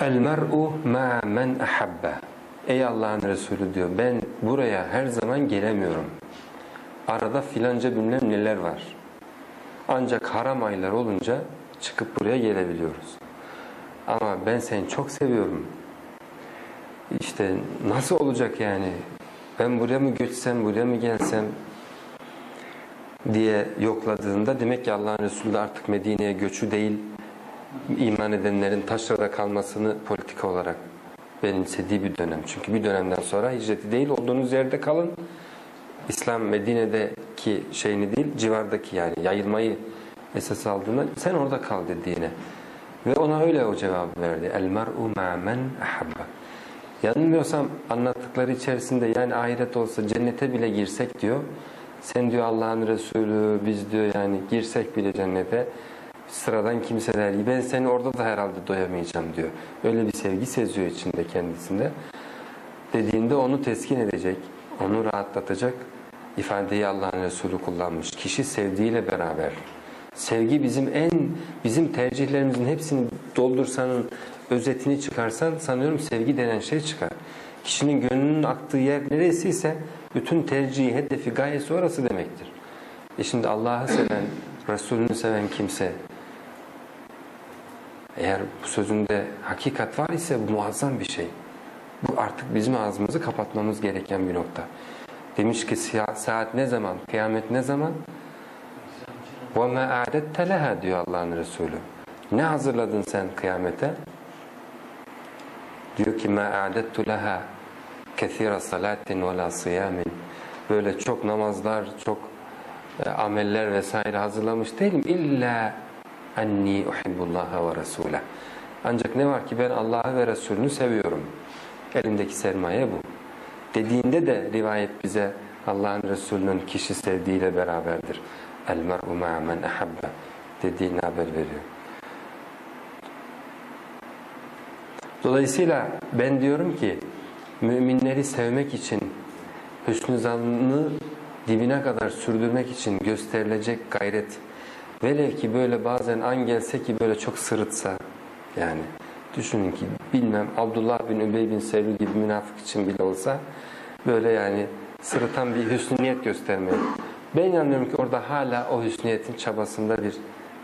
El mer'u ma men ahabbe. Ey Allah'ın Resulü diyor ben buraya her zaman gelemiyorum. Arada filanca bilmem neler var. Ancak haram aylar olunca çıkıp buraya gelebiliyoruz. Ama ben seni çok seviyorum. İşte nasıl olacak yani? Ben buraya mı göçsem, buraya mı gelsem diye yokladığında demek ki Allah'ın Resulü de artık Medine'ye göçü değil, iman edenlerin taşrada kalmasını politika olarak benimsediği bir dönem. Çünkü bir dönemden sonra hicreti değil olduğunuz yerde kalın. İslam Medine'deki şeyini değil, civardaki yani yayılmayı esas aldığında sen orada kal dediğine. Ve ona öyle o cevabı verdi. El mer'u ma ahabba. Yanılmıyorsam anlattıkları içerisinde yani ahiret olsa cennete bile girsek diyor. Sen diyor Allah'ın Resulü biz diyor yani girsek bile cennete sıradan kimseler gibi ben seni orada da herhalde doyamayacağım diyor. Öyle bir sevgi seziyor içinde kendisinde. Dediğinde onu teskin edecek, onu rahatlatacak ifadeyi Allah'ın Resulü kullanmış. Kişi sevdiğiyle beraber. Sevgi bizim en, bizim tercihlerimizin hepsini doldursanın, özetini çıkarsan sanıyorum sevgi denen şey çıkar. Kişinin gönlünün aktığı yer neresiyse bütün tercihi, hedefi, gayesi orası demektir. E şimdi Allah'ı seven, Resulünü seven kimse eğer bu sözünde hakikat var ise bu muazzam bir şey. Bu artık bizim ağzımızı kapatmamız gereken bir nokta. Demiş ki saat ne zaman, kıyamet ne zaman? وَمَا اَعْدَدْتَ لَهَا diyor Allah'ın Resulü. Ne hazırladın sen kıyamete? Diyor ki مَا اَعْدَدْتُ لَهَا كَثِيرَ صَلَاتٍ وَلَا صِيَامٍ Böyle çok namazlar, çok e, ameller vesaire hazırlamış değilim. İlla enni uhibbullaha ve rasule. Ancak ne var ki ben Allah'ı ve Resulünü seviyorum. Elimdeki sermaye bu. Dediğinde de rivayet bize Allah'ın Resulünün kişi sevdiğiyle beraberdir. El mer'u ma'a men ahabbe dediğini haber veriyor. Dolayısıyla ben diyorum ki müminleri sevmek için hüsnü zannını dibine kadar sürdürmek için gösterilecek gayret velev ki böyle bazen an gelse ki böyle çok sırıtsa yani düşünün ki bilmem Abdullah bin Übey bin Selül gibi münafık için bile olsa böyle yani sırıtan bir hüsnü niyet göstermeyi. Ben inanıyorum ki orada hala o hüsniyetin çabasında bir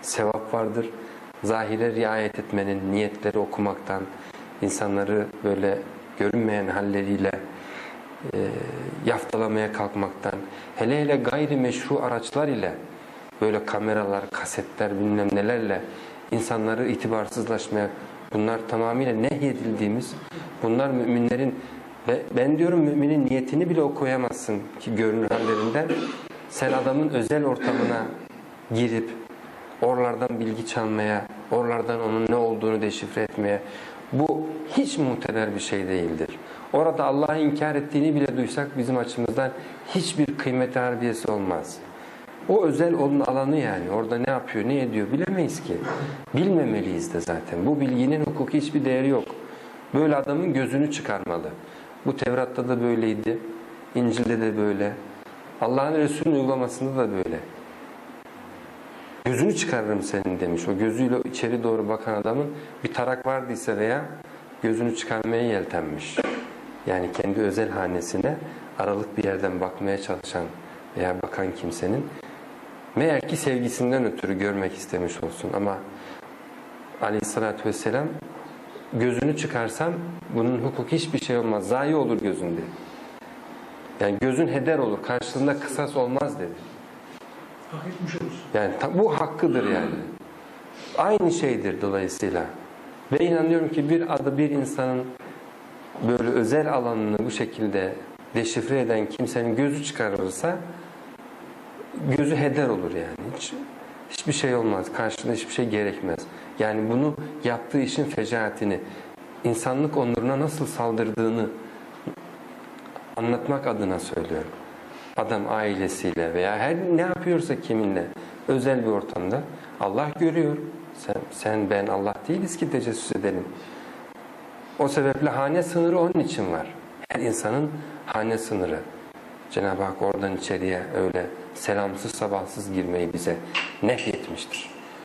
sevap vardır. Zahire riayet etmenin, niyetleri okumaktan, insanları böyle görünmeyen halleriyle e, yaftalamaya kalkmaktan, hele hele gayri meşru araçlar ile böyle kameralar, kasetler bilmem nelerle insanları itibarsızlaşmaya bunlar tamamıyla nehyedildiğimiz bunlar müminlerin ve ben diyorum müminin niyetini bile okuyamazsın ki görünür hallerinden sen adamın özel ortamına girip oralardan bilgi çalmaya, oralardan onun ne olduğunu deşifre etmeye bu hiç muteber bir şey değildir. Orada Allah'ı inkar ettiğini bile duysak bizim açımızdan hiçbir kıymet harbiyesi olmaz. O özel onun alanı yani. Orada ne yapıyor, ne ediyor bilemeyiz ki. Bilmemeliyiz de zaten. Bu bilginin hukuki hiçbir değeri yok. Böyle adamın gözünü çıkarmalı. Bu Tevrat'ta da böyleydi. İncil'de de böyle. Allah'ın Resulü'nün uygulamasında da böyle. Gözünü çıkarırım senin demiş. O gözüyle içeri doğru bakan adamın bir tarak vardıysa veya gözünü çıkarmaya yeltenmiş. Yani kendi özel hanesine aralık bir yerden bakmaya çalışan veya bakan kimsenin meğer ki sevgisinden ötürü görmek istemiş olsun ama aleyhissalatü vesselam gözünü çıkarsam bunun hukuk hiçbir şey olmaz. Zayi olur gözünde. Yani gözün heder olur. Karşılığında kısas olmaz dedi. Hak etmiş olursun. Yani bu hakkıdır yani. Aynı şeydir dolayısıyla. Ve inanıyorum ki bir adı bir insanın böyle özel alanını bu şekilde deşifre eden kimsenin gözü çıkarılırsa gözü heder olur yani. Hiç, hiçbir şey olmaz. Karşılığında hiçbir şey gerekmez. Yani bunu yaptığı işin fecaatini, insanlık onuruna nasıl saldırdığını anlatmak adına söylüyorum. Adam ailesiyle veya her ne yapıyorsa kiminle özel bir ortamda Allah görüyor. Sen, sen ben Allah değiliz ki tecessüs edelim. O sebeple hane sınırı onun için var. Her insanın hane sınırı. Cenab-ı Hak oradan içeriye öyle selamsız sabahsız girmeyi bize nehyetmiştir.